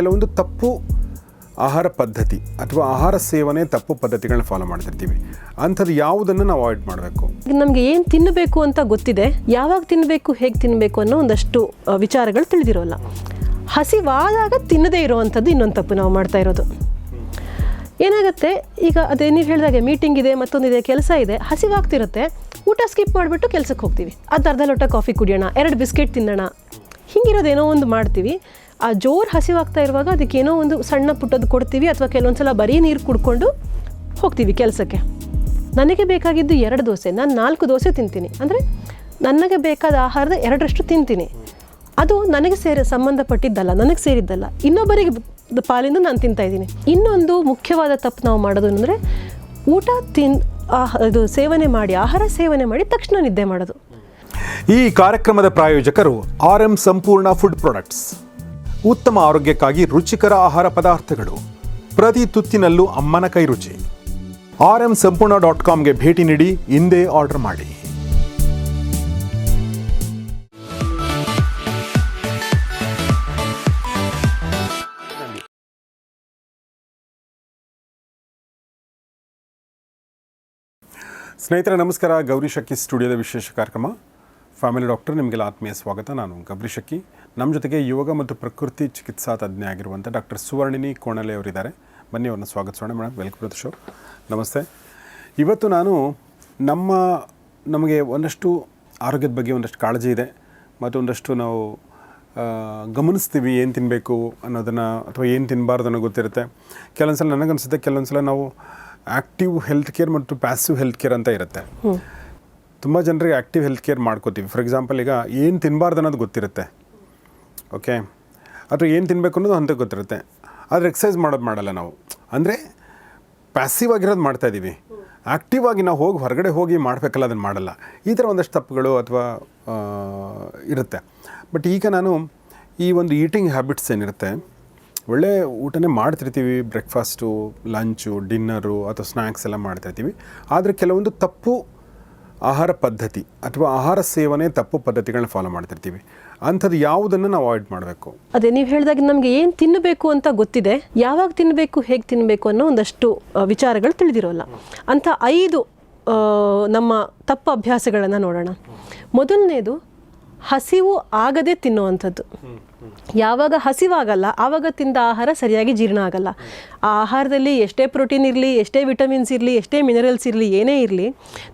ಕೆಲವೊಂದು ತಪ್ಪು ಆಹಾರ ಪದ್ಧತಿ ಅಥವಾ ಆಹಾರ ಸೇವನೆ ತಪ್ಪು ಪದ್ಧತಿಗಳನ್ನ ಫಾಲೋ ಮಾಡ್ತಿರ್ತೀವಿ. ಅಂಥದ್ದು ಯಾವುದನ್ನು ನಾವು ಅವಾಯ್ಡ್ ಮಾಡಬೇಕು? ನಮಗೆ ಏನು ತಿನ್ನಬೇಕು ಅಂತ ಗೊತ್ತಿದೆ. ಯಾವಾಗ ತಿನ್ನಬೇಕು ಹೇಗೆ ತಿನ್ನಬೇಕು ಅನ್ನೋ ಒಂದಷ್ಟು ವಿಚಾರಗಳು ತಿಳಿದಿರೋಲ್ಲ. ಹಸಿವಾದಾಗ ತಿನ್ನದೇ ಇರೋವಂಥದ್ದು ಇನ್ನೊಂದು ತಪ್ಪು ನಾವು ಮಾಡ್ತಾ ಇರೋದು. ಏನಾಗುತ್ತೆ? ಈಗ ಅದೇ ನೀವು ಹೇಳಿದಾಗೆ ಮೀಟಿಂಗ್ ಇದೆ ಮತ್ತೊಂದಿದೆ ಕೆಲಸ ಇದೆ, ಹಸಿವಾಗ್ತಿರುತ್ತೆ. ಊಟ ಸ್ಕಿಪ್ ಮಾಡಿಬಿಟ್ಟು ಕೆಲಸಕ್ಕೆ ಹೋಗ್ತೀವಿ. ಅದು ಅರ್ಧ ಲೋಟ ಕಾಫಿ ಕುಡಿಯೋಣ, ಎರಡು ಬಿಸ್ಕೆಟ್ ತಿನ್ನೋಣ. ಹಿಂಗಿರೋದೇನೋ ಒಂದು ಮಾಡ್ತೀವಿ. ಆ ಜೋರು ಹಸಿವಾಗ್ತಾ ಇರುವಾಗ ಅದಕ್ಕೇನೋ ಒಂದು ಸಣ್ಣ ಪುಟ್ಟದ್ದು ಕೊಡ್ತೀವಿ ಅಥವಾ ಕೆಲವೊಂದು ಸಲ ಬರೀ ನೀರು ಕುಡ್ಕೊಂಡು ಹೋಗ್ತೀವಿ ಕೆಲಸಕ್ಕೆ. ನನಗೆ ಬೇಕಾಗಿದ್ದು ಎರಡು ದೋಸೆ, ನಾನು ನಾಲ್ಕು ದೋಸೆ ತಿಂತೀನಿ. ಅಂದರೆ ನನಗೆ ಬೇಕಾದ ಆಹಾರದ ಎರಡರಷ್ಟು ತಿಂತೀನಿ. ಅದು ನನಗೆ ಸೇರಿ ಸಂಬಂಧಪಟ್ಟಿದ್ದಲ್ಲ, ನನಗೆ ಸೇರಿದ್ದಲ್ಲ. ಇನ್ನೊಬ್ಬರಿಗೆ ಪಾಲಿಂದ ನಾನು ತಿಂತಾ ಇದ್ದೀನಿ. ಇನ್ನೊಂದು ಮುಖ್ಯವಾದ ತಪ್ಪು ನಾವು ಮಾಡೋದು ಅಂದರೆ ಊಟ ತಿನ್, ಆಹ, ಇದು ಸೇವನೆ ಮಾಡಿ, ಆಹಾರ ಸೇವನೆ ಮಾಡಿ ತಕ್ಷಣ ನಿದ್ದೆ ಮಾಡೋದು. ಈ ಕಾರ್ಯಕ್ರಮದ ಪ್ರಾಯೋಜಕರು R M Sampoorna food products. ಉತ್ತಮ ಆರೋಗ್ಯಕ್ಕಾಗಿ ರುಚಿಕರ ಆಹಾರ ಪದಾರ್ಥಗಳು. ಪ್ರತಿ ತುತ್ತಿನಲ್ಲೂ ಅಮ್ಮನ ಕೈ ರುಚಿ. ಆರ್ ಎಂ ಸಂಪೂರ್ಣ ಡಾಟ್ ಕಾಮ್ಗೆ ಭೇಟಿ ನೀಡಿ ಇಂದೇ ಆರ್ಡರ್ ಮಾಡಿ. ಸ್ನೇಹಿತರೆ, ನಮಸ್ಕಾರ. ಗೌರಿ ಶಕ್ಕಿ ಸ್ಟುಡಿಯೋದ ವಿಶೇಷ ಕಾರ್ಯಕ್ರಮ. ಫ್ಯಾಮಿಲಿ ಡಾಕ್ಟರ್ ನಿಮಗೆಲ್ಲ ಆತ್ಮೀಯ ಸ್ವಾಗತ. ನಾನು ಗಬ್ರಿ ಶಕ್ಕಿ. ನಮ್ಮ ಜೊತೆಗೆ ಯೋಗ ಮತ್ತು ಪ್ರಕೃತಿ ಚಿಕಿತ್ಸಾ ತಜ್ಞ ಆಗಿರುವಂಥ ಡಾಕ್ಟರ್ ಸುವರ್ಣಿನಿ ಕೋಣಲೆ ಅವರಿದ್ದಾರೆ. ಬನ್ನಿ ಅವ್ರನ್ನ ಸ್ವಾಗತಿಸೋಣ ಮೇಡಮ್ ವೆಲ್ಕಮ್ ಟು ಶೋ. ನಮಸ್ತೆ. ಇವತ್ತು ನಾನು ನಮ್ಮ, ನಮಗೆ ಒಂದಷ್ಟು ಆರೋಗ್ಯದ ಬಗ್ಗೆ ಒಂದಷ್ಟು ಕಾಳಜಿ ಇದೆ ಮತ್ತು ಒಂದಷ್ಟು ನಾವು ಗಮನಿಸ್ತೀವಿ ಏನು ತಿನ್ನಬೇಕು ಅನ್ನೋದನ್ನು ಅಥವಾ ಏನು ತಿನ್ನಬಾರ್ದು ಅನ್ನೋ ಗೊತ್ತಿರುತ್ತೆ. ಕೆಲವೊಂದು ಸಲ ನನಗನ್ಸುತ್ತೆ ಕೆಲವೊಂದು ಸಲ ನಾವು ಆ್ಯಕ್ಟಿವ್ ಹೆಲ್ತ್ ಕೇರ್ ಮತ್ತು ಪ್ಯಾಸಿವ್ ಹೆಲ್ತ್ ಕೇರ್ ಅಂತ ಇರುತ್ತೆ. ತುಂಬ ಜನರಿಗೆ ಆ್ಯಕ್ಟಿವ್ ಹೆಲ್ತ್ ಕೇರ್ ಮಾಡ್ಕೋತೀವಿ. ಫಾರ್ ಎಕ್ಸಾಂಪಲ್ ಈಗ ಏನು ತಿನ್ನಬಾರ್ದು ಅನ್ನೋದು ಗೊತ್ತಿರುತ್ತೆ. ಓಕೆ ಅಥವಾ ಏನು ತಿನ್ನಬೇಕು ಅನ್ನೋದು ಅಂತ ಗೊತ್ತಿರುತ್ತೆ. ಆದರೆ ಎಕ್ಸಸೈಸ್ ಮಾಡೋದು ಮಾಡಲ್ಲ ನಾವು. ಅಂದರೆ ಪ್ಯಾಸಿವ್ ಆಗಿರೋದು ಮಾಡ್ತಾ ಇದ್ದೀವಿ ಆ್ಯಕ್ಟಿವ್ ಆಗಿ ನಾವು ಹೋಗಿ ಹೊರಗಡೆ ಹೋಗಿ ಮಾಡಬೇಕಲ್ಲ, ಅದನ್ನು ಮಾಡಲ್ಲ. ಈ ಥರ ಒಂದಷ್ಟು ತಪ್ಪುಗಳು ಅಥವಾ ಇರುತ್ತೆ. ಬಟ್ ಈಗ ನಾನು ಈ ಒಂದು ಈಟಿಂಗ್ ಹ್ಯಾಬಿಟ್ಸ್ ಏನಿರುತ್ತೆ, ಒಳ್ಳೆ ಊಟನೇ ಮಾಡ್ತಿರ್ತೀವಿ. ಬ್ರೇಕ್ಫಾಸ್ಟು ಲಂಚು ಡಿನ್ನರು ಅಥವಾ ಸ್ನ್ಯಾಕ್ಸ್ ಎಲ್ಲ ಮಾಡ್ತಾಯಿರ್ತೀವಿ ಆದರೆ ಕೆಲವೊಂದು ತಪ್ಪು ಆಹಾರ ಪದ್ಧತಿ ಅಥವಾ ಆಹಾರ ಸೇವನೆ ತಪ್ಪು ಪದ್ಧತಿಗಳನ್ನ ಫಾಲೋ ಮಾಡ್ತಿರ್ತೀವಿ. ಅಂಥದ್ದು ಯಾವುದನ್ನು ನಾವು ಅವಾಯ್ಡ್ ಮಾಡಬೇಕು. ಅದೇ ನೀವು ಹೇಳಿದಾಗ ನಮಗೆ ಏನು ತಿನ್ನಬೇಕು ಅಂತ ಗೊತ್ತಿದೆ, ಯಾವಾಗ ತಿನ್ನಬೇಕು ಹೇಗೆ ತಿನ್ನಬೇಕು ಅನ್ನೋ ಒಂದಷ್ಟು ವಿಚಾರಗಳು ತಿಳಿದಿರೋಲ್ಲ. ಅಂಥ ಐದು ನಮ್ಮ ತಪ್ಪು ಅಭ್ಯಾಸಗಳನ್ನು ನೋಡೋಣ. ಮೊದಲನೇದು ಹಸಿವು ಆಗದೆ ತಿನ್ನುವಂಥದ್ದು. ಯಾವಾಗ ಹಸಿವಾಗಲ್ಲ, ಆವಾಗ ತಿಂದ ಆಹಾರ ಸರಿಯಾಗಿ ಜೀರ್ಣ ಆಗಲ್ಲ. ಆ ಆಹಾರದಲ್ಲಿ ಎಷ್ಟೇ ಪ್ರೋಟೀನ್ ಇರಲಿ, ಎಷ್ಟೇ ವಿಟಮಿನ್ಸ್ ಇರಲಿ, ಎಷ್ಟೇ ಮಿನರಲ್ಸ್ ಇರಲಿ, ಏನೇ ಇರಲಿ,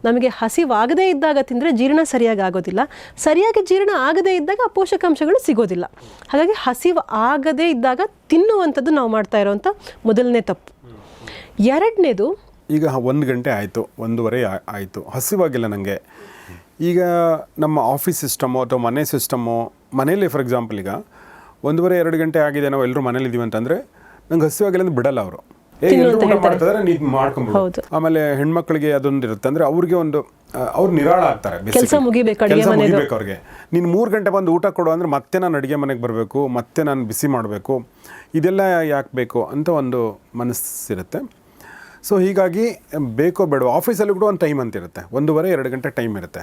ನಮಗೆ ಹಸಿವಾಗದೇ ಇದ್ದಾಗ ತಿಂದರೆ ಜೀರ್ಣ ಸರಿಯಾಗಿ ಆಗೋದಿಲ್ಲ. ಸರಿಯಾಗಿ ಜೀರ್ಣ ಆಗದೇ ಇದ್ದಾಗ ಆ ಪೋಷಕಾಂಶಗಳು ಸಿಗೋದಿಲ್ಲ. ಹಾಗಾಗಿ ಹಸಿವು ಆಗದೇ ಇದ್ದಾಗ ತಿನ್ನುವಂಥದ್ದು ನಾವು ಮಾಡ್ತಾ ಇರೋವಂಥ ಮೊದಲನೇ ತಪ್ಪು. ಎರಡನೇದು ಈಗ ಒಂದು ಗಂಟೆ ಆಯಿತು ಒಂದೂವರೆ ಆಯಿತು. ಹಸಿವಾಗಿಲ್ಲ ನನಗೆ ಈಗ ನಮ್ಮ ಆಫೀಸ್ ಸಿಸ್ಟಮು ಅಥವಾ ಮನೆ ಸಿಸ್ಟಮು ಮನೇಲಿ ಫಾರ್ ಎಕ್ಸಾಂಪಲ್ ಈಗ ಒಂದೂವರೆ ಎರಡು ಗಂಟೆ ಆಗಿದೆ ನಾವು ಎಲ್ಲರೂ ಮನೇಲಿ ಇದ್ದೀವಿ ಅಂತಂದರೆ ನಂಗೆ ಹಸಿವಾಗಿಲ್ಲ ಅಂದ್ರೆ ಬಿಡಲ್ಲ ಅವರು. ಏ ಎಲ್ಲರೂ ಊಟ. ಮಾಡ್ತಿದಾರೆ ಮಾಡ್ಕೊಂಬಿಡು ಆಮೇಲೆ ಹೆಣ್ಮಕ್ಳಿಗೆ ಅದೊಂದು ಇರುತ್ತೆ ಅಂದ್ರೆ ಅವ್ರಿಗೆ ಒಂದು ಅವ್ರು ನಿರಾಳ ಆಗ್ತಾರೆ ಕೆಲಸ ಮುಗಿಬೇಕು ಅವ್ರಿಗೆ. ನೀನು ಮೂರು ಗಂಟೆ ಬಂದು ಊಟ ಕೊಡು ಅಂದರೆ ಮತ್ತೆ ನಾನು ಅಡುಗೆ ಮನೆಗೆ ಬರಬೇಕು ಮತ್ತೆ ನಾನು ಬಿಸಿ ಮಾಡಬೇಕು. ಇದೆಲ್ಲ ಯಾಕೆ ಬೇಕು ಅಂತ ಒಂದು ಮನಸ್ಸಿರುತ್ತೆ. ಸೊ ಹೀಗಾಗಿ, ಬೇಕೋ ಬೇಡ ಆಫೀಸಲ್ಲಿ ಕೂಡ ಒಂದು ಟೈಮ್ ಅಂತ ಇರುತ್ತೆ. ಒಂದೂವರೆ, ಎರಡು ಗಂಟೆ ಟೈಮ್ ಇರುತ್ತೆ.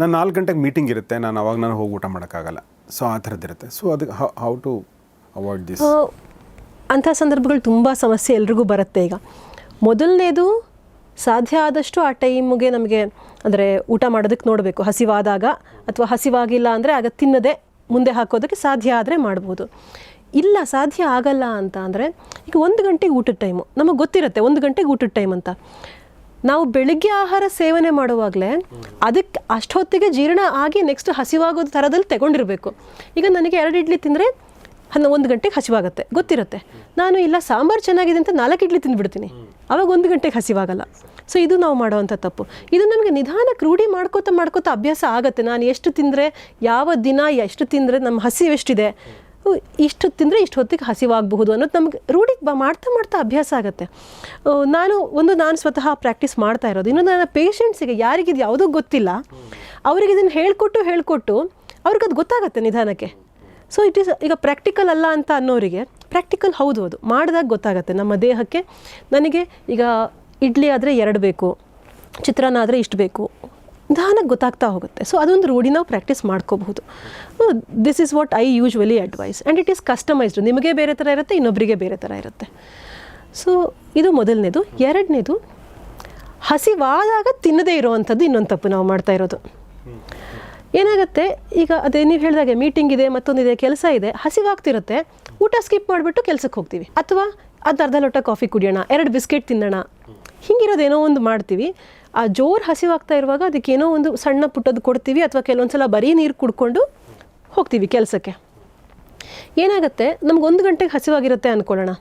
ನಾನು ನಾಲ್ಕು ಗಂಟೆಗೆ ಮೀಟಿಂಗ್ ಇರುತ್ತೆ. ನಾನು ಅವಾಗ ನಾನು ಹೋಗಿ ಊಟ ಮಾಡೋಕ್ಕಾಗಲ್ಲ. ಸೊ ಆ ಥರದ್ದು ಇರುತ್ತೆ. ಸೊ ಅದು ಹೌ ಟು ಅವಾಯ್ಡ್ ದಿಸ್ ಅಂಥ ಸಂದರ್ಭಗಳು ತುಂಬ ಸಮಸ್ಯೆ ಎಲ್ರಿಗೂ ಬರುತ್ತೆ ಈಗ. ಮೊದಲನೇದು, ಸಾಧ್ಯ ಆದಷ್ಟು ಆ ಟೈಮ್ಗೆ ನಮಗೆ, ಅಂದರೆ ಊಟ ಮಾಡೋದಕ್ಕೆ ನೋಡಬೇಕು. ಹಸಿವಾದಾಗ ಅಥವಾ ಹಸಿವಾಗಿಲ್ಲ ಅಂದರೆ ಆಗ ತಿನ್ನದೆ ಮುಂದೆ ಹಾಕೋದಕ್ಕೆ ಸಾಧ್ಯ ಆದರೆ ಮಾಡ್ಬೋದು. ಇಲ್ಲ, ಸಾಧ್ಯ ಆಗಲ್ಲ ಅಂತ ಅಂದರೆ ಈಗ ಒಂದು ಗಂಟೆಗೆ ಊಟದ ಟೈಮು ನಮಗೆ ಗೊತ್ತಿರುತ್ತೆ ಒಂದು ಗಂಟೆಗೆ ಊಟದ ಟೈಮ್ ಅಂತ. ನಾವು ಬೆಳಿಗ್ಗೆ ಆಹಾರ ಸೇವನೆ ಮಾಡುವಾಗಲೇ ಅದಕ್ಕೆ ಅಷ್ಟೊತ್ತಿಗೆ ಜೀರ್ಣ ಆಗಿ ನೆಕ್ಸ್ಟ್ ಹಸಿವಾಗೋದು ಥರದಲ್ಲಿ ತಗೊಂಡಿರಬೇಕು. ಈಗ ನನಗೆ ಎರಡು ಇಡ್ಲಿ ತಿಂದರೆ ಹನ್ನ ಒಂದು ಗಂಟೆಗೆ ಹಸಿವಾಗುತ್ತೆ. ಗೊತ್ತಿರುತ್ತೆ. ನಾನು ಇಲ್ಲ ಸಾಂಬಾರು ಚೆನ್ನಾಗಿದೆ ಅಂತ ನಾಲ್ಕು ಇಡ್ಲಿ ತಿಂದುಬಿಡ್ತೀನಿ. ಅವಾಗ ಒಂದು ಗಂಟೆಗೆ ಹಸಿವಾಗಲ್ಲ. ಸೊ ಇದು ನಾವು ಮಾಡುವಂಥ ತಪ್ಪು. ಇದು ನಮಗೆ ನಿಧಾನಕ್ಕೆ ಕ್ರೂಢಿ ಮಾಡ್ಕೋತಾ ಮಾಡ್ಕೋತಾ ಅಭ್ಯಾಸ ಆಗುತ್ತೆ. ನಾನು ಎಷ್ಟು ತಿಂದರೆ ಯಾವ ದಿನ ಎಷ್ಟು ತಿಂದರೆ ನಮ್ಮ ಹಸಿವು ಎಷ್ಟಿದೆ ಉ, ಇಷ್ಟು ತಿಂದರೆ ಇಷ್ಟು ಹೊತ್ತಿಗೆ ಹಸಿವಾಗಬಹುದು ಅನ್ನೋದು ನಮಗೆ ರೂಢಿ ಬ, ಮಾಡ್ತಾ ಮಾಡ್ತಾ ಅಭ್ಯಾಸ ಆಗುತ್ತೆ. ನಾನು ಒಂದು ನಾನು ಸ್ವತಃ ಪ್ರಾಕ್ಟೀಸ್ ಮಾಡ್ತಾ ಇರೋದು. ಇನ್ನೊಂದು ನನ್ನ ಪೇಷೆಂಟ್ಸಿಗೆ ಯಾರಿಗಿದು ಯಾವುದೂ ಗೊತ್ತಿಲ್ಲ. ಅವರಿಗೆ ಇದನ್ನು ಹೇಳಿಕೊಟ್ಟು ಹೇಳಿಕೊಟ್ಟು ಅವ್ರಿಗೆ ಅದು ಗೊತ್ತಾಗುತ್ತೆ ನಿಧಾನಕ್ಕೆ. ಸೊ ಇಟ್ ಈಸ್ ಈಗ ಪ್ರಾಕ್ಟಿಕಲ್ ಅಲ್ಲ ಅಂತ ಅನ್ನೋರಿಗೆ ಪ್ರಾಕ್ಟಿಕಲ್ ಹೌದು ಅದು. ಮಾಡಿದಾಗ ಗೊತ್ತಾಗುತ್ತೆ. ನಮ್ಮ ದೇಹಕ್ಕೆ ನನಗೆ ಈಗ ಇಡ್ಲಿ ಆದರೆ ಎರಡು ಬೇಕು, ಚಿತ್ರಾನ್ನ ಆದರೆ ಇಷ್ಟು ಬೇಕು ನಿಧಾನಕ್ಕೆ ಗೊತ್ತಾಗ್ತಾ ಹೋಗುತ್ತೆ. ಸೊ ಅದೊಂದು ರೂಢಿ ನಾವು ಪ್ರಾಕ್ಟೀಸ್ ಮಾಡ್ಕೋಬಹುದು. This is what I usually advise and it is customised ನಿಮಗೆ ಬೇರೆ ಥರ ಇರುತ್ತೆ ಇನ್ನೊಬ್ಬರಿಗೆ ಬೇರೆ ಥರ ಇರುತ್ತೆ. ಸೊ ಇದು ಮೊದಲನೇದು. ಎರಡನೇದು, ಹಸಿವಾದಾಗ ತಿನ್ನದೇ ಇರೋವಂಥದ್ದು ಇನ್ನೊಂದು ತಪ್ಪು ನಾವು ಮಾಡ್ತಾ ಇರೋದು. ಏನಾಗುತ್ತೆ? ಈಗ ಅದೇ ನೀವು ಹೇಳಿದಾಗೆ ಮೀಟಿಂಗ್ ಇದೆ ಮತ್ತೊಂದಿದೆ ಕೆಲಸ ಇದೆ. ಹಸಿವಾಗ್ತಿರುತ್ತೆ. ಊಟ ಸ್ಕಿಪ್ ಮಾಡಿಬಿಟ್ಟು ಕೆಲಸಕ್ಕೆ ಹೋಗ್ತೀವಿ. ಅಥವಾ ಅದು ಅರ್ಧ ಲೋಟ ಕಾಫಿ ಕುಡಿಯೋಣ, ಎರಡು ಬಿಸ್ಕೆಟ್ ತಿನ್ನೋಣ. ಹಿಂಗಿರೋದೇನೋ ಒಂದು ಮಾಡ್ತೀವಿ. ಆ ಜೋರು ಹಸಿವಾಗ್ತಾ ಇರುವಾಗ ಅದಕ್ಕೇನೋ ಒಂದು ಸಣ್ಣ ಪುಟ್ಟದ್ದು ಕೊಡ್ತೀವಿ ಅಥವಾ ಕೆಲವೊಂದು ಸಲ ಬರೀ ನೀರು ಕುಡ್ಕೊಂಡು ಹೋಗ್ತೀವಿ ಕೆಲಸಕ್ಕೆ. ಏನಾಗುತ್ತೆ? ನಮ್ಗೆ ಒಂದು ಗಂಟೆಗೆ ಹಸಿವಾಗಿರುತ್ತೆ ಅಂದ್ಕೊಳ್ಳೋಣ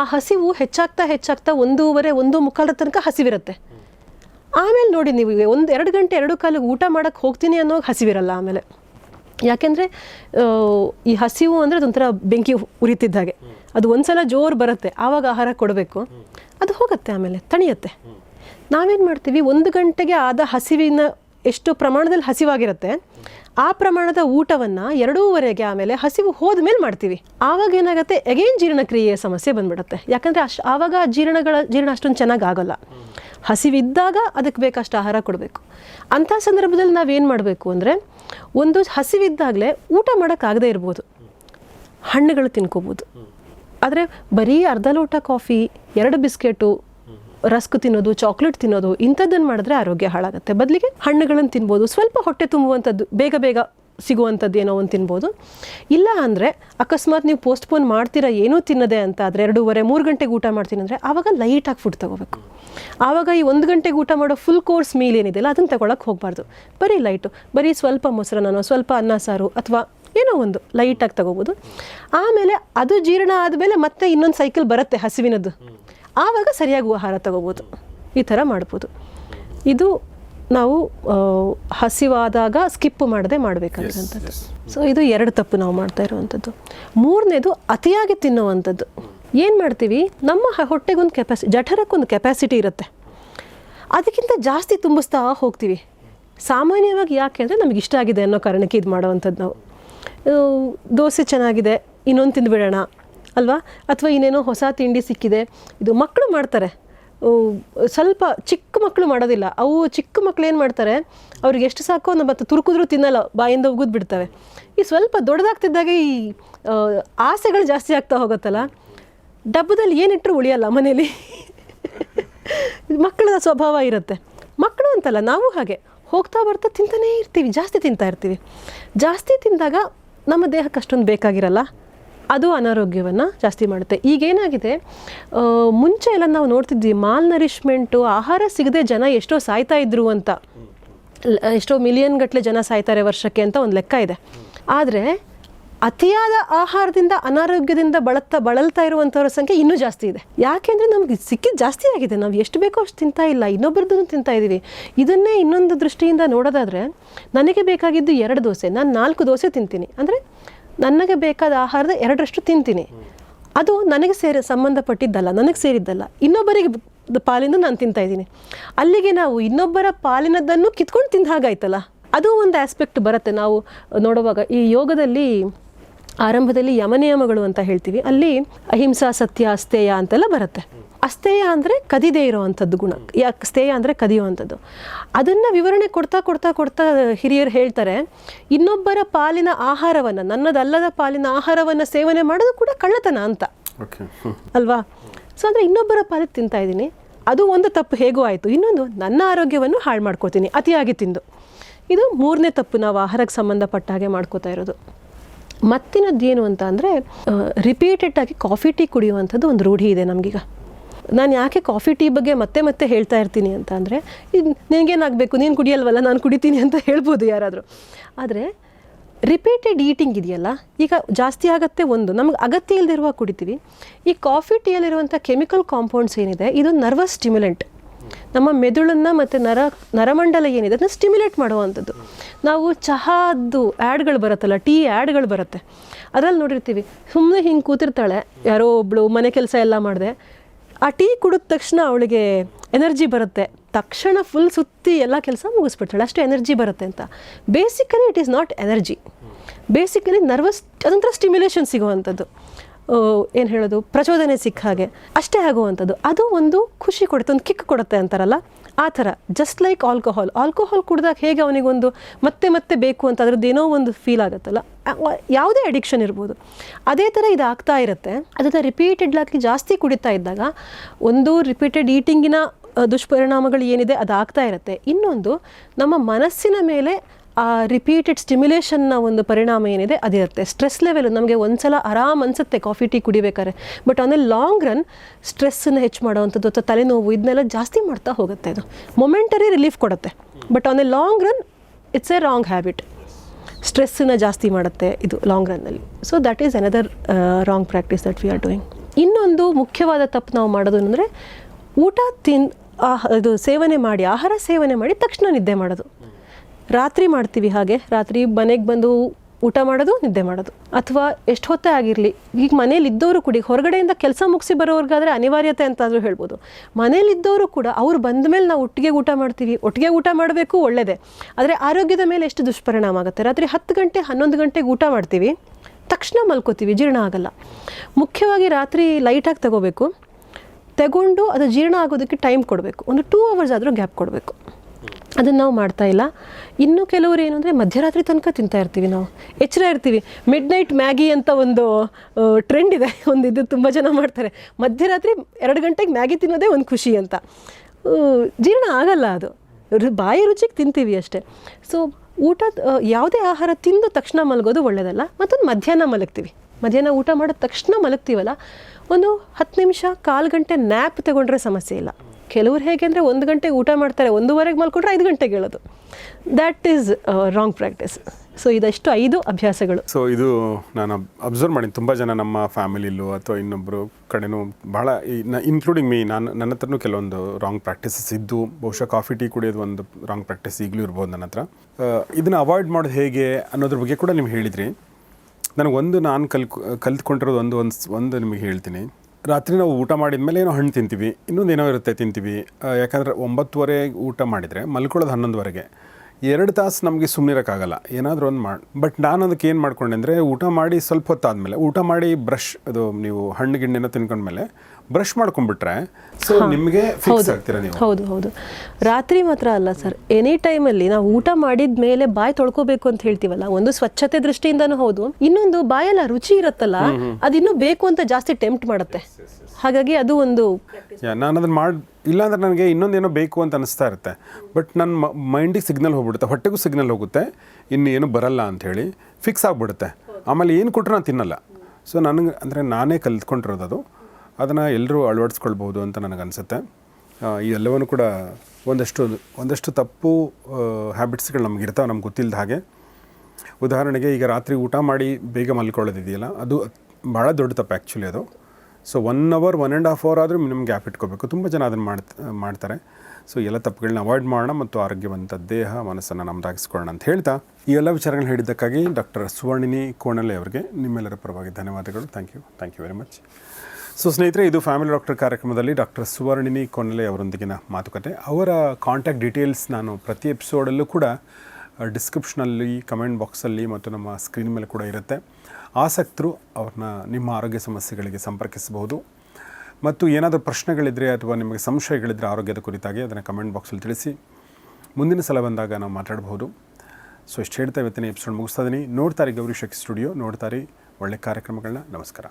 ಆ ಹಸಿವು ಹೆಚ್ಚಾಗ್ತಾ ಹೆಚ್ಚಾಗ್ತಾ ಒಂದೂವರೆ, ಒಂದು ಮುಕ್ಕಾಲ ತನಕ ಹಸಿವಿರುತ್ತೆ. ಆಮೇಲೆ ನೋಡಿ ನೀವು ಒಂದು ಎರಡು ಗಂಟೆ, ಎರಡು ಕಾಲಿಗೆ ಊಟ ಮಾಡೋಕ್ಕೆ ಹೋಗ್ತೀನಿ ಅನ್ನೋ ಹಸಿವಿರಲ್ಲ ಆಮೇಲೆ. ಯಾಕೆಂದರೆ ಈ ಹಸಿವು ಅಂದರೆ ಅದೊಂಥರ ಬೆಂಕಿ ಉರಿತಿದ್ದಾಗೆ ಅದು ಒಂದ್ಸಲ ಜೋರು ಬರುತ್ತೆ. ಆವಾಗ ಆಹಾರ ಕೊಡಬೇಕು. ಅದು ಹೋಗುತ್ತೆ ಆಮೇಲೆ, ತಣಿಯುತ್ತೆ. ನಾವೇನು ಮಾಡ್ತೀವಿ? ಒಂದು ಗಂಟೆಗೆ ಆದ ಹಸಿವಿನ ಎಷ್ಟು ಪ್ರಮಾಣದಲ್ಲಿ ಹಸಿವಾಗಿರುತ್ತೆ, ಆ ಪ್ರಮಾಣದ ಊಟವನ್ನು ಎರಡೂವರೆಗೆ ಆಮೇಲೆ ಹಸಿವು ಹೋದ ಮೇಲೆ ಮಾಡ್ತೀವಿ. ಆವಾಗ ಏನಾಗುತ್ತೆ? ಎಗೇನ್ ಜೀರ್ಣಕ್ರಿಯೆಯ ಸಮಸ್ಯೆ ಬಂದ್ಬಿಡುತ್ತೆ. ಯಾಕಂದರೆ ಅಷ್ಟು ಆವಾಗ ಆ ಜೀರ್ಣಗಳ, ಜೀರ್ಣ ಅಷ್ಟೊಂದು ಚೆನ್ನಾಗಿ ಆಗೋಲ್ಲ. ಹಸಿವಿದ್ದಾಗ ಅದಕ್ಕೆ ಬೇಕಷ್ಟು ಆಹಾರ ಕೊಡಬೇಕು. ಅಂಥ ಸಂದರ್ಭದಲ್ಲಿ ನಾವೇನು ಮಾಡಬೇಕು ಅಂದರೆ, ಒಂದು ಹಸಿವಿದ್ದಾಗಲೇ ಊಟ ಮಾಡೋಕ್ಕಾಗದೇ ಇರ್ಬೋದು. ಹಣ್ಣುಗಳು ತಿನ್ಕೋಬೋದು. ಆದರೆ ಬರೀ ಅರ್ಧ ಲೋಟ ಕಾಫಿ, ಎರಡು ಬಿಸ್ಕೆಟು ರಸ್ಕ್ ತಿನ್ನೋದು, ಚಾಕ್ಲೇಟ್ ತಿನ್ನೋದು ಇಂಥದ್ದನ್ನು ಮಾಡಿದ್ರೆ ಆರೋಗ್ಯ ಹಾಳಾಗುತ್ತೆ. ಬದಲಿಗೆ ಹಣ್ಣುಗಳನ್ನು ತಿನ್ಬೋದು. ಸ್ವಲ್ಪ ಹೊಟ್ಟೆ ತುಂಬುವಂಥದ್ದು, ಬೇಗ ಬೇಗ ಸಿಗುವಂಥದ್ದು ಏನೋ ಒಂದು ತಿನ್ಬೋದು. ಇಲ್ಲ ಅಂದರೆ ಅಕಸ್ಮಾತ್ ನೀವು ಪೋಸ್ಟ್ಪೋನ್ ಮಾಡ್ತೀರಾ, ಏನೂ ತಿನ್ನದೆ ಅಂತ ಆದರೆ ಎರಡೂವರೆ, ಮೂರು ಗಂಟೆಗೆ ಊಟ ಮಾಡ್ತೀನಿ ಅಂದರೆ ಆವಾಗ ಲೈಟಾಗಿ ಫುಡ್ ತಗೋಬೇಕು. ಆವಾಗ ಈ ಒಂದು ಗಂಟೆಗೆ ಊಟ ಮಾಡೋ ಫುಲ್ ಕೋರ್ಸ್ ಮೀಲ್ ಏನಿದೆಯಲ್ಲ ಅದನ್ನು ತಗೊಳಕ್ಕೆ ಹೋಗಬಾರ್ದು. ಬರೀ ಲೈಟು ಬರೀ ಸ್ವಲ್ಪ ಮೊಸರನ್ನೋ, ಸ್ವಲ್ಪ ಅನ್ನ ಸಾರು ಅಥವಾ ಏನೋ ಒಂದು ಲೈಟಾಗಿ ತಗೋಬೋದು. ಆಮೇಲೆ ಅದು ಜೀರ್ಣ ಆದಮೇಲೆ ಮತ್ತೆ ಇನ್ನೊಂದು ಸೈಕಲ್ ಬರುತ್ತೆ ಹಸಿವಿನದ್ದು. ಆವಾಗ ಸರಿಯಾಗಿ ಆಹಾರ ತಗೋಬೋದು. ಈ ಥರ ಮಾಡ್ಬೋದು. ಇದು ನಾವು ಹಸಿವಾದಾಗ ಸ್ಕಿಪ್ ಮಾಡದೆ ಮಾಡಬೇಕಾಗಿರೋಂಥದ್ದು. ಸೊ ಇದು ಎರಡು ತಪ್ಪು ನಾವು ಮಾಡ್ತಾ ಇರುವಂಥದ್ದು. ಮೂರನೇದು ಅತಿಯಾಗಿ ತಿನ್ನುವಂಥದ್ದು. ಏನು ಮಾಡ್ತೀವಿ? ನಮ್ಮ ಹೊಟ್ಟೆಗೊಂದು ಕೆಪಾಸಿ ಜಠರಕ್ಕೊಂದು ಕೆಪಾಸಿಟಿ ಇರುತ್ತೆ. ಅದಕ್ಕಿಂತ ಜಾಸ್ತಿ ತುಂಬಿಸ್ತಾ ಹೋಗ್ತೀವಿ. ಸಾಮಾನ್ಯವಾಗಿ ಯಾಕೆ ಅಂದರೆ ನಮಗೆ ಇಷ್ಟ ಆಗಿದೆ ಅನ್ನೋ ಕಾರಣಕ್ಕೆ ಇದು ಮಾಡೋವಂಥದ್ದು ನಾವು. ದೋಸೆ ಚೆನ್ನಾಗಿದೆ ಇನ್ನೊಂದು ತಿಂದುಬಿಡೋಣ. ಅಲ್ವಾ? ಅಥವಾ ಇನ್ನೇನೋ ಹೊಸ ತಿಂಡಿ ಸಿಕ್ಕಿದೆ. ಇದು ಮಕ್ಕಳು ಮಾಡ್ತಾರೆ. ಸ್ವಲ್ಪ ಚಿಕ್ಕ ಮಕ್ಕಳು ಮಾಡೋದಿಲ್ಲ. ಅವು ಚಿಕ್ಕ ಮಕ್ಕಳು ಏನು ಮಾಡ್ತಾರೆ? ಅವ್ರಿಗೆ ಎಷ್ಟು ಸಾಕೋ ಮತ್ತು ತುರ್ಕಿದ್ರು ತಿನ್ನಲ್ಲ. ಬಾಯಿಂದ ಉಗಿದ್ ಬಿಡ್ತವೆ. ಈ ಸ್ವಲ್ಪ ದೊಡ್ಡದಾಗ್ತಿದ್ದಾಗ ಈ ಆಸೆಗಳು ಜಾಸ್ತಿ ಆಗ್ತಾ ಹೋಗುತ್ತಲ್ಲ? ಡಬ್ಬದಲ್ಲಿ ಏನಿಟ್ಟರು ಉಳಿಯಲ್ಲ ಮನೇಲಿ. ಮಕ್ಕಳ ಸ್ವಭಾವ ಇರುತ್ತೆ. ಮಕ್ಕಳು ಅಂತಲ್ಲ, ನಾವು ಹಾಗೆ. ಹೋಗ್ತಾ ಬರ್ತಾ ತಿಂತಾನೇ ಇರ್ತೀವಿ. ಜಾಸ್ತಿ ತಿಂತಾ ಇರ್ತೀವಿ. ಜಾಸ್ತಿ ತಿಂದಾಗ ನಮ್ಮ ದೇಹಕ್ಕೆ ಅಷ್ಟೊಂದು ಬೇಕಾಗಿರಲ್ಲ. ಅದು ಅನಾರೋಗ್ಯವನ್ನು ಜಾಸ್ತಿ ಮಾಡುತ್ತೆ. ಈಗೇನಾಗಿದೆ ಮುಂಚೆ ಎಲ್ಲ ನಾವು ನೋಡ್ತಿದ್ವಿ ಮಾಲ್ ನರಿಷ್ಮೆಂಟು ಆಹಾರ ಸಿಗದೆ ಜನ ಎಷ್ಟೋ ಸಾಯ್ತಾ ಇದ್ರು ಅಂತ. ಎಷ್ಟೋ ಮಿಲಿಯನ್ ಗಟ್ಟಲೆ ಜನ ಸಾಯ್ತಾರೆ ವರ್ಷಕ್ಕೆ ಅಂತ ಒಂದು ಲೆಕ್ಕ ಇದೆ. ಆದರೆ, ಅತಿಯಾದ ಆಹಾರದಿಂದ ಅನಾರೋಗ್ಯದಿಂದ ಬಳತ್ತಾ, ಬಳಲ್ತಾ ಇರುವಂಥವ್ರ ಸಂಖ್ಯೆ ಇನ್ನೂ ಜಾಸ್ತಿ ಇದೆ. ಯಾಕೆಂದರೆ ನಮ್ಗೆ ಸಿಕ್ಕಿದ್ದು ಜಾಸ್ತಿ ಆಗಿದೆ. ನಾವು ಎಷ್ಟು ಬೇಕೋ ಅಷ್ಟು ತಿಂತಾ ಇಲ್ಲ. ಇನ್ನೊಬ್ಬರದ್ದು ತಿಂತಾ ಇದ್ದೀವಿ ಇದನ್ನೇ ಇನ್ನೊಂದು ದೃಷ್ಟಿಯಿಂದ ನೋಡೋದಾದರೆ, ನನಗೆ ಬೇಕಾಗಿದ್ದು ಎರಡು ದೋಸೆ. ನಾನು ನಾಲ್ಕು ದೋಸೆ ತಿಂತೀನಿ. ಅಂದರೆ ನನಗೆ ಬೇಕಾದ ಆಹಾರದ ಎರಡರಷ್ಟು ತಿಂತೀನಿ. ಅದು ನನಗೆ ಸೇರಿ ಸಂಬಂಧಪಟ್ಟಿದ್ದಲ್ಲ, ನನಗೆ ಸೇರಿದ್ದಲ್ಲ. ಇನ್ನೊಬ್ಬರಿಗೆ ಪಾಲಿನ ನಾನು ತಿಂತಾ ಇದ್ದೀನಿ. ಅಲ್ಲಿಗೆ ನಾವು ಇನ್ನೊಬ್ಬರ ಪಾಲಿನದನ್ನು ಕಿತ್ಕೊಂಡು ತಿಂದ ಹಾಗಾಯ್ತಲ್ಲ. ಅದು ಒಂದು ಆಸ್ಪೆಕ್ಟ್ ಬರುತ್ತೆ. ನಾವು ನೋಡುವಾಗ ಈ ಯೋಗದಲ್ಲಿ ಆರಂಭದಲ್ಲಿ ಯಮನಿಯಮಗಳು ಅಂತ ಹೇಳ್ತೀವಿ. ಅಲ್ಲಿ ಅಹಿಂಸಾ, ಸತ್ಯ ಅಸ್ತೇಯ ಅಂತೆಲ್ಲ ಬರುತ್ತೆ. ಅಸ್ತೇಯ ಅಂದರೆ ಕದಿದೇ ಇರೋವಂಥದ್ದು ಗುಣ. ಯಾಕೆ ಸ್ಥೇಯ ಅಂದರೆ ಕದಿಯುವಂಥದ್ದು. ಅದನ್ನು ವಿವರಣೆ ಕೊಡ್ತಾ ಕೊಡ್ತಾ ಕೊಡ್ತಾ ಹಿರಿಯರು ಹೇಳ್ತಾರೆ ಇನ್ನೊಬ್ಬರ ಪಾಲಿನ ಆಹಾರವನ್ನು ನನ್ನದಲ್ಲದ ಪಾಲಿನ ಆಹಾರವನ್ನು ಸೇವನೆ ಮಾಡೋದು ಕೂಡ ಕಳ್ಳತನ ಅಂತ. ಅಲ್ವಾ? ಸೊ ಅಂದರೆ ಇನ್ನೊಬ್ಬರ ಪಾಲಿಗೆ ತಿಂತಾ ಇದ್ದೀನಿ ಅದು ಒಂದು ತಪ್ಪು ಹೇಗೂ ಆಯಿತು. ಇನ್ನೊಂದು ನನ್ನ ಆರೋಗ್ಯವನ್ನು ಹಾಳು ಮಾಡ್ಕೋತೀನಿ ಅತಿಯಾಗಿ ತಿಂದು. ಇದು ಮೂರನೇ ತಪ್ಪು ನಾವು ಆಹಾರಕ್ಕೆ ಸಂಬಂಧಪಟ್ಟ ಹಾಗೆ ಮಾಡ್ಕೋತಾ ಇರೋದು. ಮತ್ತಿನದ್ದು ಏನು ಅಂತ ಅಂದರೆ ರಿಪೀಟೆಡ್ ಆಗಿ ಕಾಫಿ ಟೀ ಕುಡಿಯುವಂಥದ್ದು ಒಂದು ರೂಢಿ ಇದೆ ನಮಗೀಗ. ನಾನು ಯಾಕೆ ಕಾಫಿ, ಟೀ ಬಗ್ಗೆ ಮತ್ತೆ ಮತ್ತೆ ಹೇಳ್ತಾ ಇರ್ತೀನಿ ಅಂತ ಅಂದರೆ ನಿನಗೇನಾಗಬೇಕು? ನೀನು ಕುಡಿಯಲ್ವಲ್ಲ, ನಾನು ಕುಡಿತೀನಿ ಅಂತ ಹೇಳ್ಬೋದು ಯಾರಾದರೂ. ಆದರೆ ರಿಪೀಟೆಡ್ ಈಟಿಂಗ್ ಇದೆಯಲ್ಲ, ಈಗ ಜಾಸ್ತಿ ಆಗತ್ತೆ ಒಂದು. ನಮ್ಗೆ ಅಗತ್ಯ ಇಲ್ಲದಿರುವ ಕುಡಿತೀವಿ. ಈ ಕಾಫಿ, ಟೀಯಲ್ಲಿರುವಂಥ ಕೆಮಿಕಲ್ ಕಾಂಪೌಂಡ್ಸ್ ಏನಿದೆ, ಇದು ನರ್ವಸ್ ಸ್ಟಿಮ್ಯುಲೆಂಟ್. ನಮ್ಮ ಮೆದುಳನ್ನು ಮತ್ತು ನರ, ನರಮಂಡಲ ಏನಿದೆ, ಅದನ್ನು ಸ್ಟಿಮ್ಯುಲೇಟ್ ಮಾಡುವಂಥದ್ದು. ನಾವು ಚಹಾದ್ದು ಆ್ಯಡ್ಗಳು ಬರುತ್ತಲ್ಲ, ಟೀ ಆ್ಯಡ್ಗಳು ಬರುತ್ತೆ. ಅದರಲ್ಲಿ ನೋಡಿರ್ತೀವಿ ಸುಮ್ಮನೆ ಹಿಂಗೆ ಕೂತಿರ್ತಾಳೆ, ಯಾರೋ ಒಬ್ಬಳು ಮನೆ ಕೆಲಸ ಎಲ್ಲ ಮಾಡಿದೆ. ಆ ಟೀ ಕುಡಿದ ತಕ್ಷಣ ಅವಳಿಗೆ ಎನರ್ಜಿ ಬರುತ್ತೆ. ತಕ್ಷಣ ಫುಲ್ ಸುತ್ತಿ ಎಲ್ಲ ಕೆಲಸ ಮುಗಿಸ್ಬಿಡ್ತಾಳೆ. ಅಷ್ಟು ಎನರ್ಜಿ ಬರುತ್ತೆ ಅಂತ. Basically it is not energy basically nervous ಅದೊಂಥರ ಸ್ಟಿಮ್ಯುಲೇಷನ್ ಸಿಗುವಂಥದ್ದು. ಏನು ಹೇಳೋದು? ಪ್ರಚೋದನೆ ಸಿಕ್ಕ ಹಾಗೆ. ಅಷ್ಟೇ ಆಗುವಂಥದ್ದು. ಅದು ಒಂದು ಖುಷಿ ಕೊಡುತ್ತೆ, ಒಂದು ಕಿಕ್ ಕೊಡುತ್ತೆ ಅಂತಾರಲ್ಲ? ಆ ಥರ. ಜಸ್ಟ್ ಲೈಕ್ ಆಲ್ಕೋಹಾಲ್ ಆಲ್ಕೋಹಾಲ್ ಕುಡಿದಾಗ ಹೇಗೆ ಅವನಿಗೊಂದು ಮತ್ತೆ ಮತ್ತೆ ಬೇಕು ಅಂತ ಅದ್ರದ್ದು ಏನೋ ಒಂದು ಫೀಲ್ ಆಗುತ್ತಲ್ಲ? ಯಾವುದೇ ಅಡಿಕ್ಷನ್ ಇರ್ಬೋದು. ಅದೇ ಥರ ಇದು ಆಗ್ತಾ ಇರುತ್ತೆ ಅದನ್ನು ರಿಪೀಟೆಡ್ಲಾಗಿ ಜಾಸ್ತಿ ಕುಡಿತಾ ಇದ್ದಾಗ ಒಂದು ರಿಪೀಟೆಡ್ ಈಟಿಂಗಿನ ದುಷ್ಪರಿಣಾಮಗಳು ಏನಿದೆ ಅದು ಆಗ್ತಾ ಇರುತ್ತೆ. ಇನ್ನೊಂದು ನಮ್ಮ ಮನಸ್ಸಿನ ಮೇಲೆ ಆ ರಿಪೀಟೆಡ್ ಸ್ಟಿಮ್ಯುಲೇಷನ್ನ ಒಂದು ಪರಿಣಾಮ ಏನಿದೆ ಅದಿರುತ್ತೆ ಸ್ಟ್ರೆಸ್ ಲೆವೆಲ್ ನಮಗೆ ಒಂದ್ಸಲ ಆರಾಮ್ ಅನಿಸುತ್ತೆ coffee tea ಕುಡಿಬೇಕಾದ್ರೆ. But on a long run ಸ್ಟ್ರೆಸ್ಸನ್ನು ಹೆಚ್ಚು ಮಾಡೋವಂಥದ್ದು ಅಥವಾ ತಲೆನೋವು ಇದನ್ನೆಲ್ಲ ಜಾಸ್ತಿ ಮಾಡ್ತಾ ಹೋಗುತ್ತೆ ಇದು ಮೊಮೆಂಟರಿ ರಿಲೀಫ್ ಕೊಡುತ್ತೆ. But on a long run it's a wrong habit ಸ್ಟ್ರೆಸ್ಸನ್ನು ಜಾಸ್ತಿ ಮಾಡುತ್ತೆ ಇದು long ರನ್ನಲ್ಲಿ. So that is another wrong practice that we are doing ಇನ್ನೊಂದು ಮುಖ್ಯವಾದ ತಪ್ಪು ನಾವು ಮಾಡೋದು ಅಂದರೆ ಊಟ ತಿನ್, ಆಹ, ಇದು ಸೇವನೆ ಮಾಡಿ, ಆಹಾರ ಸೇವನೆ ಮಾಡಿ ತಕ್ಷಣ ನಿದ್ದೆ ಮಾಡೋದು. ರಾತ್ರಿ ಮಾಡ್ತೀವಿ ಹಾಗೆ, ರಾತ್ರಿ ಮನೆಗೆ ಬಂದು ಊಟ ಮಾಡೋದು, ನಿದ್ದೆ ಮಾಡೋದು. ಅಥವಾ ಎಷ್ಟು ಹೊತ್ತೇ ಆಗಿರಲಿ, ಈಗ ಮನೇಲಿ ಇದ್ದವರು ಕೂಡ ಹೊರಗಡೆಯಿಂದ ಕೆಲಸ ಮುಗಿಸಿ ಬರೋರ್ಗಾದರೆ ಅನಿವಾರ್ಯತೆ ಅಂತಾದರೂ ಹೇಳ್ಬೋದು. ಮನೇಲಿದ್ದವರು ಕೂಡ, ಅವ್ರು ಬಂದ ಮೇಲೆ ನಾವು ಒಟ್ಟಿಗೆ ಊಟ ಮಾಡ್ತೀವಿ, ಒಟ್ಟಿಗೆ ಊಟ ಮಾಡಬೇಕು ಒಳ್ಳೆಯದೇ ಆದರೆ ಆರೋಗ್ಯದ ಮೇಲೆ ಎಷ್ಟು ದುಷ್ಪರಿಣಾಮ ಆಗುತ್ತೆ? ರಾತ್ರಿ ಹತ್ತು ಗಂಟೆ, ಹನ್ನೊಂದು ಗಂಟೆಗೆ ಊಟ ಮಾಡ್ತೀವಿ, ತಕ್ಷಣ ಮಲ್ಕೋತೀವಿ, ಜೀರ್ಣ ಆಗಲ್ಲ. ಮುಖ್ಯವಾಗಿ ರಾತ್ರಿ ಲೈಟಾಗಿ ತಗೋಬೇಕು, ತಗೊಂಡು ಅದು ಜೀರ್ಣ ಆಗೋದಕ್ಕೆ ಟೈಮ್ ಕೊಡಬೇಕು. ಒಂದು ಟೂ ಅವರ್ಸ್ ಆದರೂ ಗ್ಯಾಪ್ ಕೊಡಬೇಕು. ಅದನ್ನು ನಾವು ಮಾಡ್ತಾ ಇಲ್ಲ. ಇನ್ನು ಕೆಲವರು ಏನು ಅಂದರೆ ಮಧ್ಯರಾತ್ರಿ ತನಕ ತಿಂತಾ ಇರ್ತೀವಿ ನಾವು. ಎಚ್ಚರ ಇರ್ತೀವಿ. ಮಿಡ್ ನೈಟ್ ಮ್ಯಾಗಿ ಅಂತ ಒಂದು ಟ್ರೆಂಡ್ ಇದೆ. ಒಂದು ಇದು ತುಂಬ ಜನ ಮಾಡ್ತಾರೆ. ಮಧ್ಯರಾತ್ರಿ ಎರಡು ಗಂಟೆಗೆ ಮ್ಯಾಗಿ ತಿನ್ನೋದೇ ಒಂದು ಖುಷಿ ಅಂತ. ಜೀರ್ಣ ಆಗಲ್ಲ ಅದು. ಬಾಯಿ ರುಚಿಗೆ ತಿಂತೀವಿ ಅಷ್ಟೇ. ಸೊ ಊಟ ಯಾವುದೇ ಆಹಾರ ತಿಂದು ತಕ್ಷಣ ಮಲಗೋದು ಒಳ್ಳೆಯದಲ್ಲ ಮತ್ತೊಂದು ಮಧ್ಯಾಹ್ನ ಮಲಗ್ತೀವಿ. ಮಧ್ಯಾಹ್ನ ಊಟ ಮಾಡಿದ ತಕ್ಷಣ ಮಲಗ್ತೀವಲ್ಲ. ಒಂದು ಹತ್ತು ನಿಮಿಷ, ಕಾಲು ಗಂಟೆ ನ್ಯಾಪ್ ತಗೊಂಡ್ರೆ ಸಮಸ್ಯೆ ಇಲ್ಲ. ಕೆಲವ್ರು ಹೇಗೆ ಅಂದರೆ ಒಂದು ಗಂಟೆಗೆ ಊಟ ಮಾಡ್ತಾರೆ, ಒಂದೂವರೆಗೆ ಮಲ್ಕೊಂಡ್ರೆ ಐದು ಗಂಟೆಗೆ ಹೇಳೋದು. That is wrong practice so ಇದಷ್ಟು ಐದು ಅಭ್ಯಾಸಗಳು. ಸೊ ಇದು ನಾನು ಅಬ್ಸರ್ವ್ ಮಾಡಿ ತುಂಬ ಜನ ನಮ್ಮ ಫ್ಯಾಮಿಲಿಲೂ ಅಥವಾ ಇನ್ನೊಬ್ಬರು ಕಡೆನೂ ಭಾಳ ಇನ್ಕ್ಲೂಡಿಂಗ್ ಮೀ ನಾನು, ನನ್ನ ಹತ್ರನೂ ಕೆಲವೊಂದು ರಾಂಗ್ ಪ್ರಾಕ್ಟೀಸಸ್ ಇದ್ದು, ಬಹುಶಃ ಕಾಫಿ ಟೀ ಕುಡಿಯೋದು ಒಂದು ರಾಂಗ್ ಪ್ರಾಕ್ಟೀಸ್ ಈಗಲೂ ಇರ್ಬೋದು ನನ್ನ ಹತ್ರ. ಇದನ್ನು ಅವಾಯ್ಡ್ ಮಾಡೋದು ಹೇಗೆ ಅನ್ನೋದ್ರ ಬಗ್ಗೆ ಕೂಡ ನೀವು ಹೇಳಿದ್ರಿ. ನನಗೊಂದು ನಾನು ಕಲ್ ಕಲ್ತ್ಕೊಂಡಿರೋದು ಒಂದು ಒಂದು ಒಂದು ನಿಮಗೆ ಹೇಳ್ತೀನಿ. ರಾತ್ರಿ ನಾವು ಊಟ ಮಾಡಿದ ಮೇಲೆ ಏನೋ ಹಣ್ಣು ತಿಂತೀವಿ, ಇನ್ನೊಂದು ಏನೋ ಇರುತ್ತೆ ತಿಂತೀವಿ. ಯಾಕಂದರೆ ಒಂಬತ್ತುವರೆ ಊಟ ಮಾಡಿದರೆ, ಮಲ್ಕೊಳ್ಳೋದು ಹನ್ನೊಂದುವರೆಗೆ, ಎರಡು ತಾಸು ನಮಗೆ ಸುಮ್ಮನಿರೋಕ್ಕಾಗಲ್ಲ ಏನಾದರೂ ಒಂದು ಮಾಡಿ ಬಟ್ ನಾನು ಅದಕ್ಕೆ ಏನು ಮಾಡ್ಕೊಂಡೆ ಅಂದರೆ, ಊಟ ಮಾಡಿ ಸ್ವಲ್ಪ ಹೊತ್ತಾದಮೇಲೆ, ಊಟ ಮಾಡಿ ಬ್ರಷ್ ಅದು ನೀವು ಹಣ್ಣು, ಗಿಣ್ಣೆನೋ ತಿನ್ಕೊಂಡ್ಮೇಲೆ ಬ್ರಷ್ ಮಾಡ್ಕೊಂಡ್ಬಿಟ್ರೆ ಸೊ ನಿಮಗೆ ಫಿಕ್ಸ್ ಆಗ್ತೀರಾ ನೀವು? ಹೌದು ಹೌದು. ರಾತ್ರಿ ಮಾತ್ರ ಅಲ್ಲ ಸರ್ ಎನಿ ಟೈಮಲ್ಲಿ ನಾವು ಊಟ ಮಾಡಿದ ಮೇಲೆ ಬಾಯಿ ತೊಳ್ಕೋಬೇಕು ಅಂತ ಹೇಳ್ತೀವಲ್ಲ ಒಂದು ಸ್ವಚ್ಛತೆ ದೃಷ್ಟಿಯಿಂದನೂ ಹೌದು. ಇನ್ನೊಂದು ಬಾಯೆಲ್ಲ ರುಚಿ ಇರುತ್ತಲ್ಲ ಅದಿನ್ನೂ ಬೇಕು ಅಂತ ಜಾಸ್ತಿ ಟೆಂಪ್ಟ್ ಮಾಡುತ್ತೆ. ಹಾಗಾಗಿ ಅದು ಒಂದು ನಾನು ಅದನ್ನು ಮಾಡಿ ಇಲ್ಲಾಂದ್ರೆ ನನಗೆ ಇನ್ನೊಂದೇನೋ ಬೇಕು ಅಂತ ಅನಿಸ್ತಾ ಇರುತ್ತೆ. ಬಟ್ ನನ್ನ ಮೈಂಡಿಗೆ ಸಿಗ್ನಲ್ ಹೋಗ್ಬಿಡುತ್ತೆ ಹೊಟ್ಟೆಗೂ ಸಿಗ್ನಲ್ ಹೋಗುತ್ತೆ ಇನ್ನು ಏನು ಬರಲ್ಲ ಹೇಳಿ ಫಿಕ್ಸ್ ಆಗಿಬಿಡುತ್ತೆ. ಆಮೇಲೆ ಏನು ಕೊಟ್ಟರು ನಾನು ತಿನ್ನಲ್ಲ. ಸೊ ನನಗೆ ಅಂದರೆ ನಾನೇ ಕಲ್ತ್ಕೊಂಡಿರೋದು ಅದು. ಅದನ್ನು ಎಲ್ಲರೂ ಅಳವಡಿಸ್ಕೊಳ್ಬೋದು ಅಂತ ನನಗನ್ಸುತ್ತೆ. ಈ ಎಲ್ಲವನ್ನೂ ಕೂಡ ಒಂದಷ್ಟು ಒಂದಷ್ಟು ತಪ್ಪು ಹ್ಯಾಬಿಟ್ಸ್ಗಳು ನಮ್ಗೆ ಇರ್ತಾವೆ ನಮ್ಗೆ ಗೊತ್ತಿಲ್ಲದ ಹಾಗೆ. ಉದಾಹರಣೆಗೆ ಈಗ ರಾತ್ರಿ ಊಟ ಮಾಡಿ ಬೇಗ ಮಲ್ಕೊಳ್ಳೋದಿದೆಯಲ್ಲ, ಅದು ಭಾಳ ದೊಡ್ಡ ತಪ್ಪು ಆ್ಯಕ್ಚುಲಿ ಅದು. So one hour one and half hour ಆದರೂ ಮಿನಿಮಮ್ ಗ್ಯಾಪ್ ಇಟ್ಕೋಬೇಕು. ತುಂಬ ಜನ ಅದನ್ನು ಮಾಡ್ತ, ಮಾಡ್ತಾರೆ. ಸೊ ಎಲ್ಲ ತಪ್ಪುಗಳನ್ನ ಅವಾಯ್ಡ್ ಮಾಡೋಣ ಮತ್ತು ಆರೋಗ್ಯವಂತ ದೇಹ, ಮನಸ್ಸನ್ನು ನಮ್ದಾಗಿಸ್ಕೊಳ್ಳೋಣ ಅಂತ ಹೇಳ್ತಾ, ಈ ಎಲ್ಲ ವಿಚಾರಗಳನ್ನ ಹೇಳಿದ್ದಕ್ಕಾಗಿ ಡಾಕ್ಟರ್ ಸುವರ್ಣಿನಿ ಕೋಣಲೆ ಅವರಿಗೆ ನಿಮ್ಮೆಲ್ಲರ ಪರವಾಗಿ ಧನ್ಯವಾದಗಳು. Thank you thank you very much so ಸ್ನೇಹಿತರೆ, ಇದು ಫ್ಯಾಮಿಲಿ ಡಾಕ್ಟರ್ ಕಾರ್ಯಕ್ರಮದಲ್ಲಿ ಡಾಕ್ಟರ್ ಸುವರ್ಣಿನಿ ಕೊನ್ನಲೆ ಅವರೊಂದಿಗಿನ ಮಾತುಕತೆ. ಅವರ ಕಾಂಟ್ಯಾಕ್ಟ್ ಡೀಟೇಲ್ಸ್ ನಾನು ಪ್ರತಿ ಎಪಿಸೋಡಲ್ಲೂ ಕೂಡ ಡಿಸ್ಕ್ರಿಪ್ಷನಲ್ಲಿ ಕಮೆಂಟ್ ಬಾಕ್ಸಲ್ಲಿ ಮತ್ತು ನಮ್ಮ ಸ್ಕ್ರೀನ್ ಮೇಲೆ ಕೂಡ ಇರುತ್ತೆ. ಆಸಕ್ತರು ಅವ್ರನ್ನ ನಿಮ್ಮ ಆರೋಗ್ಯ ಸಮಸ್ಯೆಗಳಿಗೆ ಸಂಪರ್ಕಿಸಬಹುದು. ಮತ್ತು ಏನಾದರೂ ಪ್ರಶ್ನೆಗಳಿದ್ದರೆ ಅಥವಾ ನಿಮಗೆ ಸಂಶಯಗಳಿದ್ದರೆ ಆರೋಗ್ಯದ ಕುರಿತಾಗಿ ಅದನ್ನು ಕಮೆಂಟ್ ಬಾಕ್ಸಲ್ಲಿ ತಿಳಿಸಿ. ಮುಂದಿನ ಸಲ ಬಂದಾಗ ನಾವು ಮಾತಾಡಬಹುದು. ಸೊ ಇಷ್ಟು ಹೇಳ್ತಾ ಇವತ್ತಿನ ಎಪಿಸೋಡ್ ಮುಗಿಸ್ತಾ ಇದ್ದೀನಿ ನೋಡ್ತಾರೆ ಗೌರಿ ಶಕ್ತಿ ಸ್ಟುಡಿಯೋ ನೋಡ್ತಾರೆ ಒಳ್ಳೆ ಕಾರ್ಯಕ್ರಮಗಳನ್ನ. ನಮಸ್ಕಾರ.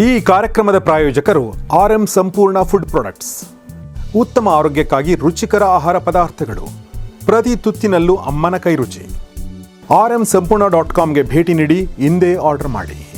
ಈ ಕಾರ್ಯಕ್ರಮದ ಪ್ರಾಯೋಜಕರು R M Sampoorna food products. ಉತ್ತಮ ಆರೋಗ್ಯಕ್ಕಾಗಿ ರುಚಿಕರ ಆಹಾರ ಪದಾರ್ಥಗಳು. ಪ್ರತಿ ತುತ್ತಿನಲ್ಲೂ ಅಮ್ಮನ ಕೈ ರುಚಿ ಆರ್ ಎಂ ಸಂಪೂರ್ಣ ಡಾಟ್ ಕಾಮ್ಗೆ ಭೇಟಿ ನೀಡಿ ಇಂದೇ ಆರ್ಡರ್ ಮಾಡಿ.